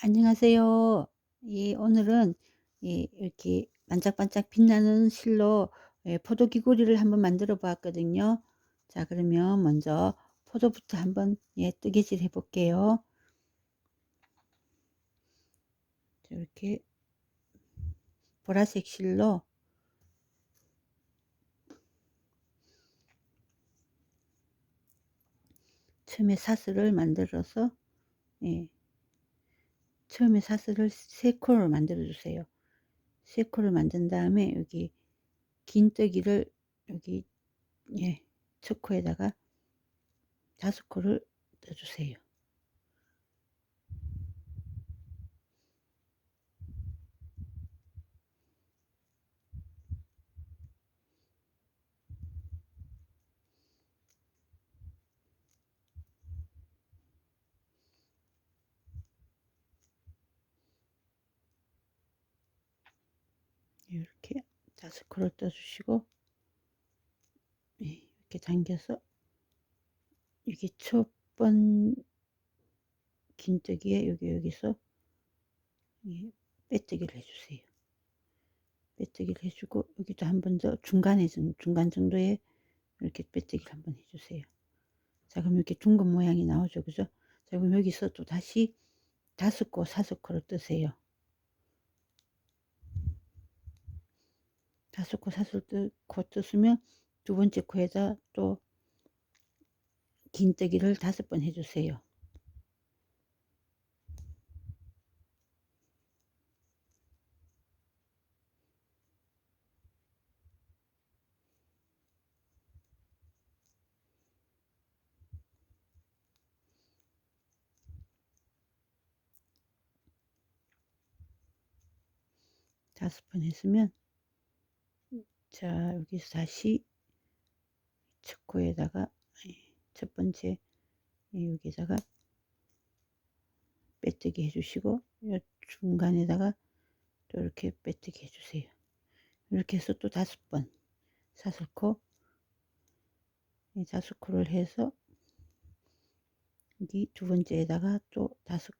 안녕하세요. 예, 오늘은 예, 이렇게 반짝반짝 빛나는 실로 예, 포도 귀걸이를 한번 만들어 보았거든요. 자, 그러면 먼저 포도부터 한번 예, 뜨개질 해 볼게요. 이렇게 보라색 실로 처음에 사슬을 만들어서 예, 처음에 사슬을 3코를 만들어 주세요. 3코를 만든 다음에 여기 긴뜨기를 여기 예, 첫 코에다가 다섯 코를 떠주세요. 이렇게 코를 떠주시고 네, 이렇게 당겨서 이게 첫 번 긴뜨기에 여기 여기서 빼뜨기를 해주세요. 빼뜨기를 해주고 여기도 한 번 더 중간에 중간 정도에 이렇게 빼뜨기를 한번 해주세요. 자 그럼 이렇게 둥근 모양이 나오죠 그죠? 자 그럼 여기서 또 다시 다섯 코 사섯 코를 뜨세요. 다섯 코 사슬 코 뜨으면 두 번째 코에다 또 긴뜨기를 다섯 번 해주세요. 다섯 번 했으면 자 여기서 다시 첫 코에다가 예, 첫 번째 예, 여기다가 빼뜨기 해주시고 중간에다가 또 이렇게 빼뜨기 해주세요. 이렇게 해서 또 다섯 번 사슬코 다섯 코를 해서 여기 두 번째에다가 또 다섯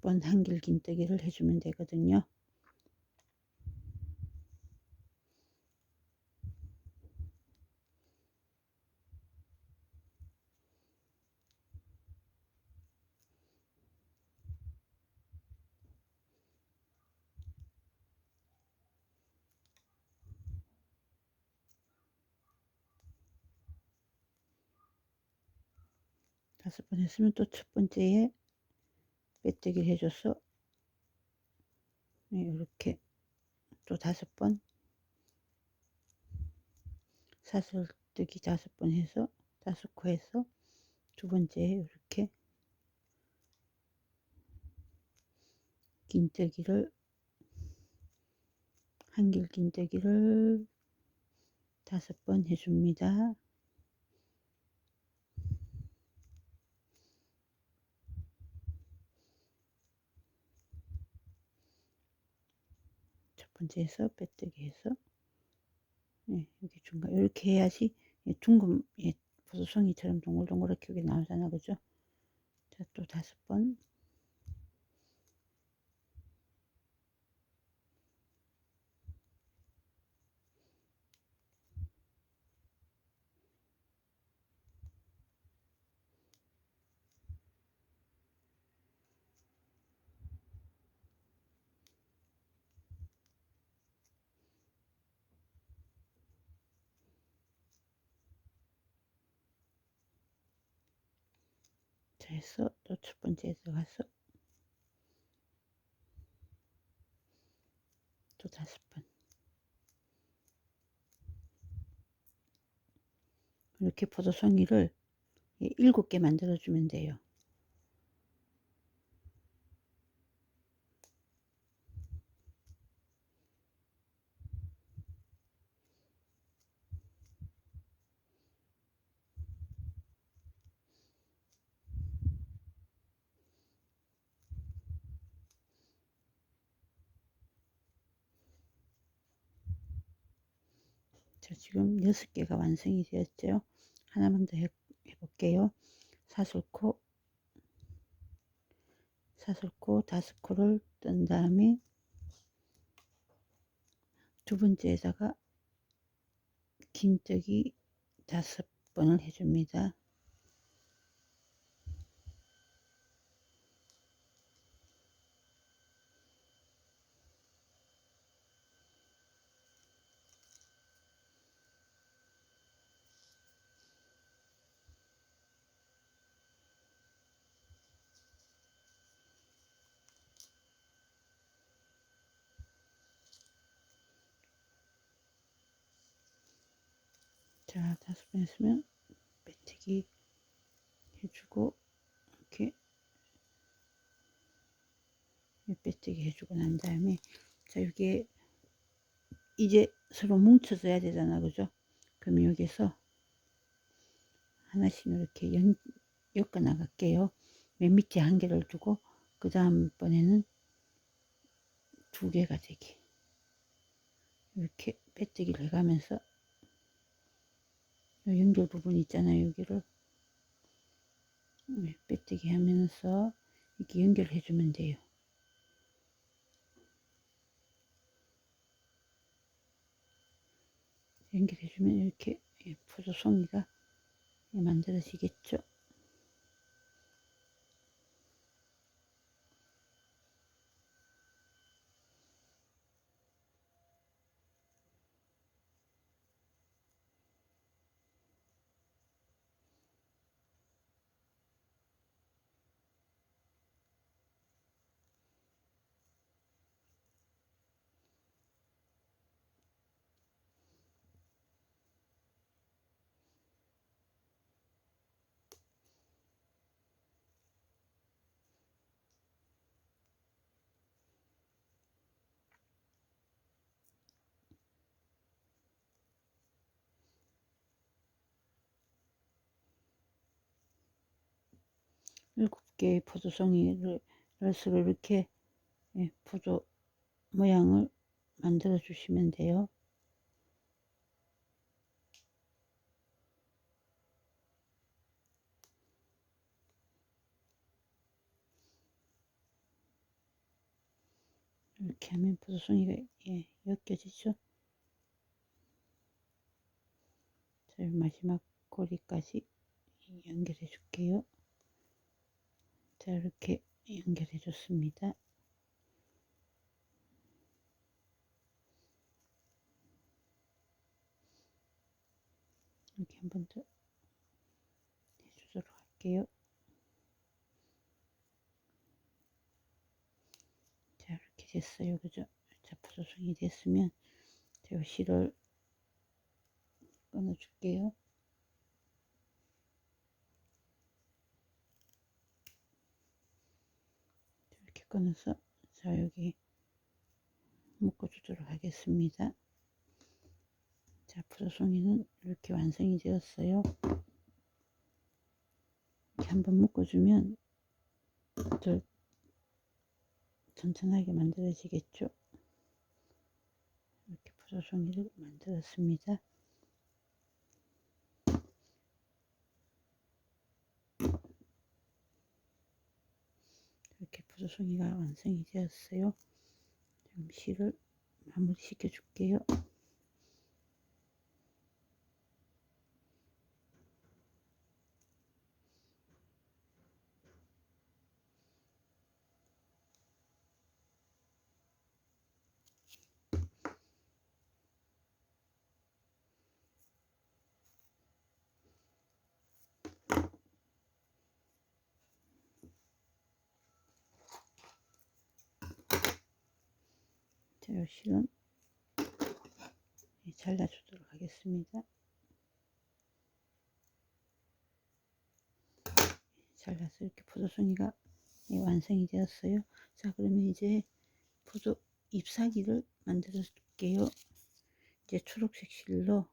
번 한길 긴뜨기를 해주면 되거든요. 다섯 번 했으면 또 첫 번째에 빼뜨기를 해줘서 이렇게 또 다섯 번 사슬뜨기 다섯 번 해서 다섯 코 해서 두 번째에 이렇게 긴뜨기를 한길 긴뜨기를 다섯 번 해줍니다. 번째에서 빼뜨기 해서 예, 여기 중간 이렇게 해야지 예, 둥근 예, 보소송이처럼 동글동글하게 나오잖아 그죠? 자 또 다섯 번 해서 또 첫 번째 들어가서 또 다섯 번. 이렇게 포도송이를 일곱 개 만들어 주면 돼요 자, 지금 6개가 완성이 되었죠. 하나만 더 해, 볼게요 사슬코, 사슬코 다섯 코를 뜬 다음에 두 번째에다가 긴 뜨기 다섯 번을 해줍니다. 자, 다섯 번 했으면 빼뜨기 해주고 이렇게 빼뜨기 해주고 난 다음에 자 여기에 이제 서로 뭉쳐져야 되잖아 그죠? 그럼 여기서 하나씩 이렇게 연, 엮어 나갈게요. 맨 밑에 한 개를 두고 그 다음번에는 두 개가 되게. 이렇게 빼뜨기를 해가면서 연결 부분 있잖아요 여기를. 네, 빼뜨기 하면서 이렇게 연결해 주면 돼요. 연결해 주면 이렇게 포도송이가 만들어지겠죠 일곱 개의 포도송이를 열수로 이렇게 예, 포도 모양을 만들어 주시면 돼요. 이렇게 하면 포도송이가 예, 엮여지죠. 자, 마지막 고리까지 연결해 줄게요. 자 이렇게 연결해 줬습니다. 이렇게 한 번 더 해주도록 할게요. 자 이렇게 됐어요. 그죠? 자 포도송이 됐으면 제가 실을 끊어 줄게요 끊어서 자 여기 묶어 주도록 하겠습니다. 자 프로송이는 이렇게 완성이 되었어요. 이렇게 한번 묶어주면 더 튼튼하게 만들어지겠죠? 이렇게 프로송이를 만들었습니다 이렇게 부 조송이가 완성이 되었어요. 실을 마무리 시켜 줄게요. 자, 실은 잘라주도록 하겠습니다. 잘라서 이렇게 포도송이가 완성이 되었어요. 자, 그러면 이제 포도 잎사귀를 만들어 줄게요. 이제 초록색 실로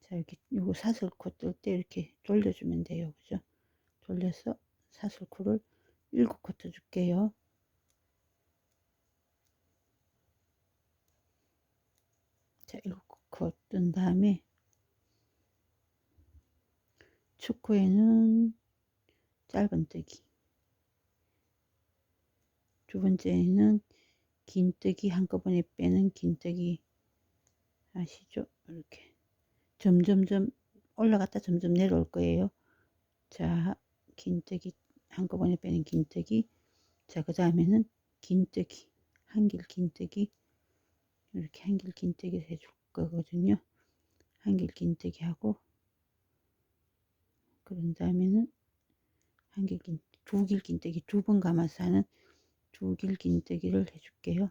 자, 이렇게 요거 사슬코 뜰 때 이렇게 돌려주면 돼요. 그죠? 돌려서 사슬코를 일곱 코트 줄게요. 자, 일곱 코뜬 다음에 축구에는 짧은뜨기 두 번째는 긴뜨기 한꺼번에 빼는 긴뜨기 아시죠? 이렇게 점점점 올라갔다 점점 내려올 거예요. 자, 긴뜨기 한꺼번에 빼는 긴뜨기 자, 그 다음에는 긴뜨기 한길 긴뜨기 이렇게 한길 긴뜨기를 해줄 거거든요. 한길 긴뜨기 하고 그런 다음에는 한길 긴, 두길 긴뜨기 두 번 감아서 하는 두길 긴뜨기를 해줄게요.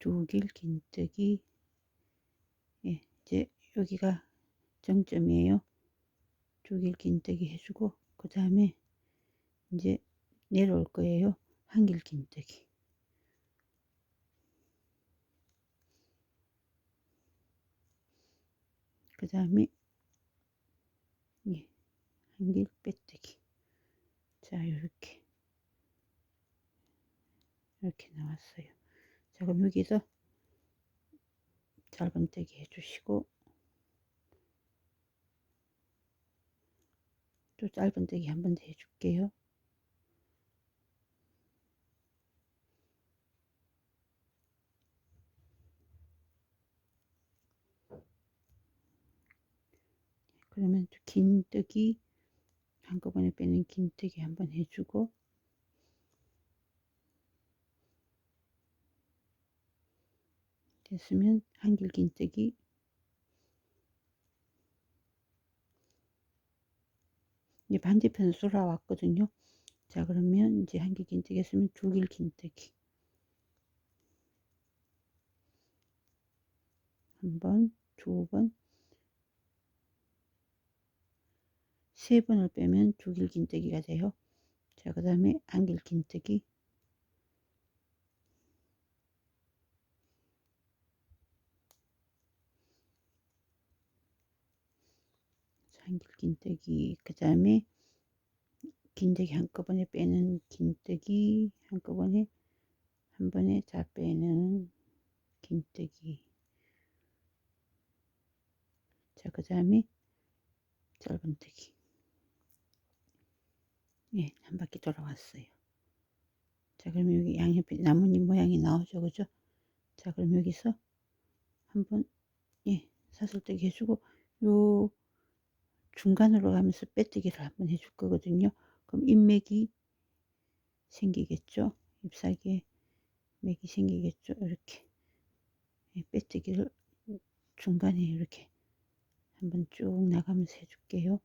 두길 긴뜨기 예, 이제 여기가 정점이에요. 두길 긴뜨기 해주고 그 다음에 이제 내려올 거예요. 한길 긴뜨기. 그 다음에 예, 한길 빼뜨기. 자 이렇게. 이렇게 나왔어요. 자 그럼 여기서 짧은뜨기 해주시고 또 짧은뜨기 한 번 더 해줄게요. 그러면 긴뜨기 한꺼번에 빼는 긴뜨기 한 번 해주고 됐으면 한길 긴뜨기 이제 반대편으로 돌아왔거든요 자 그러면 이제 한 길 긴뜨기 했으면 두 길 긴뜨기 한 번, 두 번, 세 번을 빼면 두 길 긴뜨기가 돼요. 자, 그 다음에 한 길 긴뜨기. 한길 긴뜨기. 그 다음에 긴뜨기 한꺼번에 빼는 긴뜨기. 한꺼번에 한 번에 다 빼는 긴뜨기. 자, 그 다음에 짧은뜨기. 예, 한 바퀴 돌아왔어요. 자, 그럼 여기 양옆에 나뭇잎 모양이 나오죠, 그죠? 자, 그럼 여기서 한번 예, 사슬뜨기 해주고 요 중간으로 가면서 빼뜨기를 한번 해줄 거거든요. 그럼 잎맥이 생기겠죠? 잎사귀에 맥이 생기겠죠? 이렇게 예, 빼뜨기를 중간에 이렇게 한번 쭉 나가면서 해줄게요.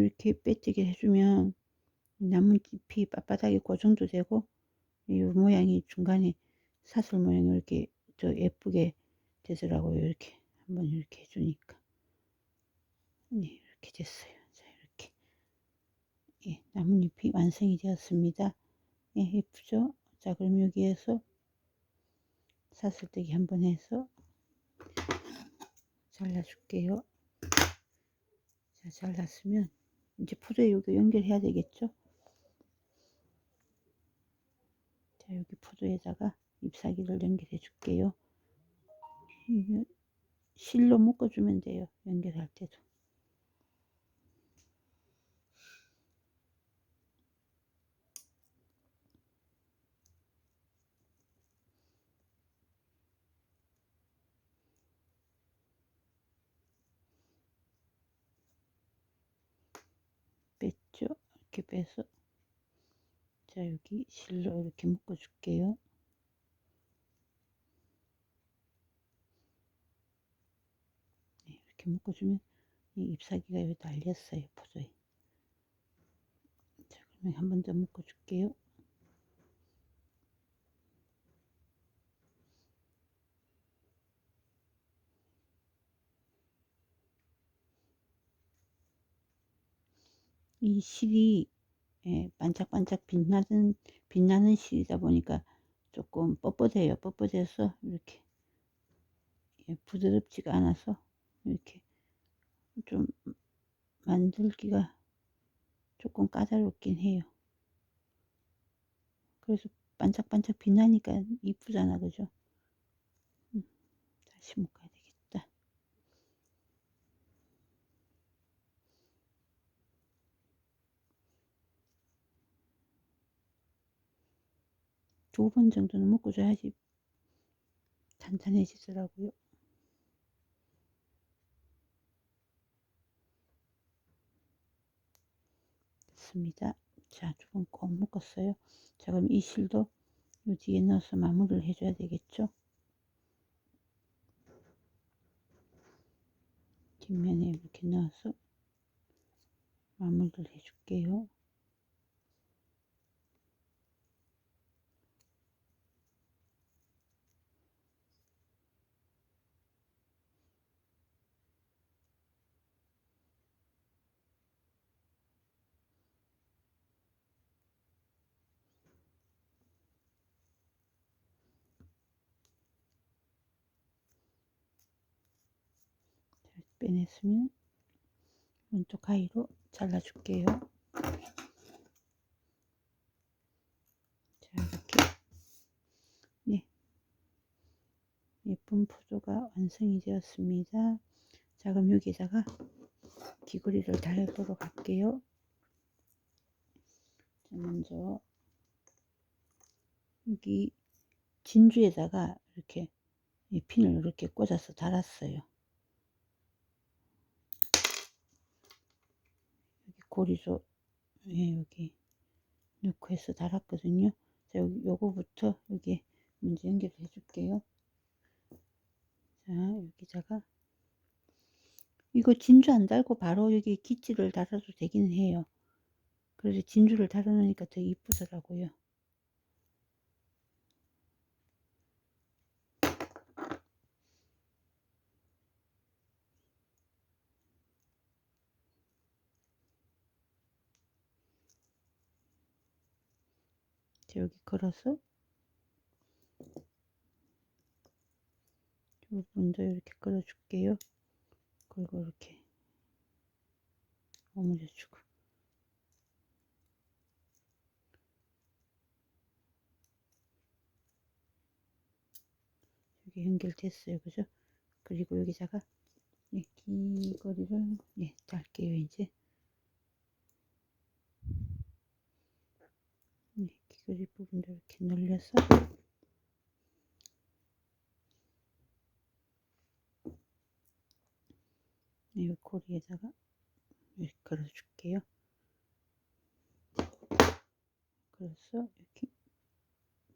이렇게 빼뜨기 해주면 나뭇잎이 빳빳하게 고정도 되고 이 모양이 중간에 사슬 모양이 이렇게 더 예쁘게 되더라고요 이렇게. 한번 이렇게 해주니까. 네 이렇게 됐어요. 자 이렇게. 예, 나뭇잎이 완성이 되었습니다. 예, 예쁘죠? 자 그럼 여기에서 사슬뜨기 한번 해서 잘라줄게요. 자 잘랐으면 이제 포도에 여기 연결해야 되겠죠? 자 여기 포도에다가 잎사귀를 연결해 줄게요. 실로 묶어주면 돼요 연결할 때도 뺐죠 이렇게 빼서 자 여기 실로 이렇게 묶어 줄게요. 네, 이렇게 묶어주면 이 잎사귀가 여기 달렸어요 포도에. 자 그러면 한 번 더 묶어 줄게요 이 실이 예, 반짝반짝 빛나는 빛나는 실이다 보니까 조금 뻣뻣해요. 뻣뻣해서 이렇게 예, 부드럽지가 않아서 이렇게 좀 만들기가 조금 까다롭긴 해요. 그래서 반짝반짝 빛나니까 이쁘잖아 그죠? 음, 다시 묶어야 되겠다. 두 번 정도는 묶어줘야지 단단해지더라고요. 됐습니다. 자, 두 번 꼭 묶었어요. 자, 그럼 이 실도 요 뒤에 넣어서 마무리를 해줘야 되겠죠? 뒷면에 이렇게 넣어서 마무리를 해줄게요. 빼냈으면 왼쪽 가위로 잘라줄게요. 자 이렇게 네 예쁜 포도가 완성이 되었습니다. 자 그럼 여기다가 귀걸이를 달도록 할게요. 자 먼저 여기 진주에다가 이렇게 이 핀을 이렇게 꽂아서 달았어요. 여기 고리도 예, 여기 넣고 해서 달았거든요. 자, 여기 요거부터 여기 먼저 연결을 해줄게요. 자, 여기다가 이거 진주 안 달고 바로 여기 기치를 달아도 되긴 해요. 그래서 진주를 달아놓으니까 더 이쁘더라고요. 여기 걸어서 이 부분도 이렇게 걸어줄게요. 그리고 이렇게 오므려주고 여기 연결됐어요. 그죠? 그리고 여기다가 예, 귀걸이를 예, 달게요. 이제 예, 귀걸이 부분도 이렇게 늘려서 이 고리에다가 이렇게 걸어줄게요. 그래서 이렇게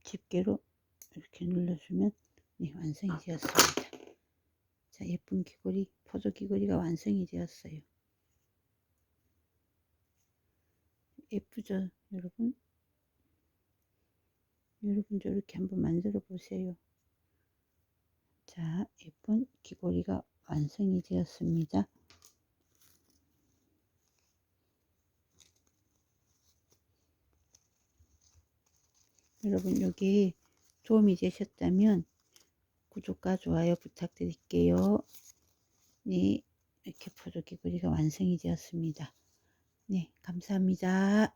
집게로 이렇게 눌러주면 네, 완성이 되었습니다. 자, 예쁜 귀걸이, 포도 귀걸이가 완성이 되었어요. 예쁘죠, 여러분? 여러분도 이렇게 한번 만들어 보세요. 자, 예쁜 귀걸이가 완성이 되었습니다. 여러분 여기 도움이 되셨다면 구독과 좋아요 부탁드릴게요. 네, 이렇게 포도 귀걸이가 완성이 되었습니다. 네, 감사합니다.